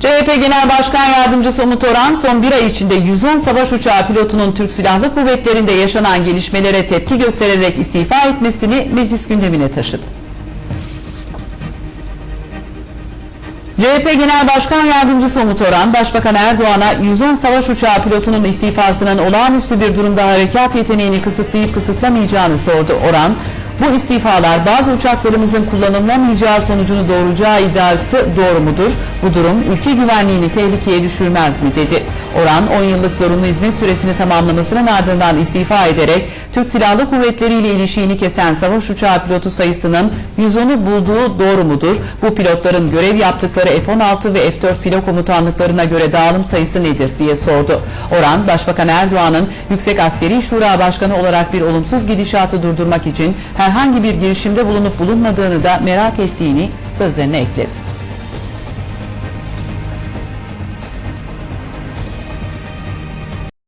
CHP Genel Başkan Yardımcısı Umut Orhan son bir ay içinde 110 savaş uçağı pilotunun Türk Silahlı Kuvvetleri'nde yaşanan gelişmelere tepki göstererek istifa etmesini meclis gündemine taşıdı. CHP Genel Başkan Yardımcısı Umut Orhan, Başbakan Erdoğan'a 110 savaş uçağı pilotunun istifasının olağanüstü bir durumda harekat yeteneğini kısıtlayıp kısıtlamayacağını sordu. Orhan, bu istifalar bazı uçaklarımızın kullanılamayacağı sonucunu doğuracağı iddiası doğru mudur? Bu durum ülke güvenliğini tehlikeye düşürmez mi dedi. Orhan 10 yıllık zorunlu hizmet süresini tamamlamasının ardından istifa ederek Türk Silahlı Kuvvetleri ile ilişiğini kesen savaş uçağı pilotu sayısının 110'u bulduğu doğru mudur? Bu pilotların görev yaptıkları F-16 ve F-4 filo komutanlıklarına göre dağılım sayısı nedir diye sordu. Orhan, Başbakan Erdoğan'ın Yüksek Askeri Şura Başkanı olarak bir olumsuz gidişatı durdurmak için herhangi bir girişimde bulunup bulunmadığını da merak ettiğini sözlerine ekledi.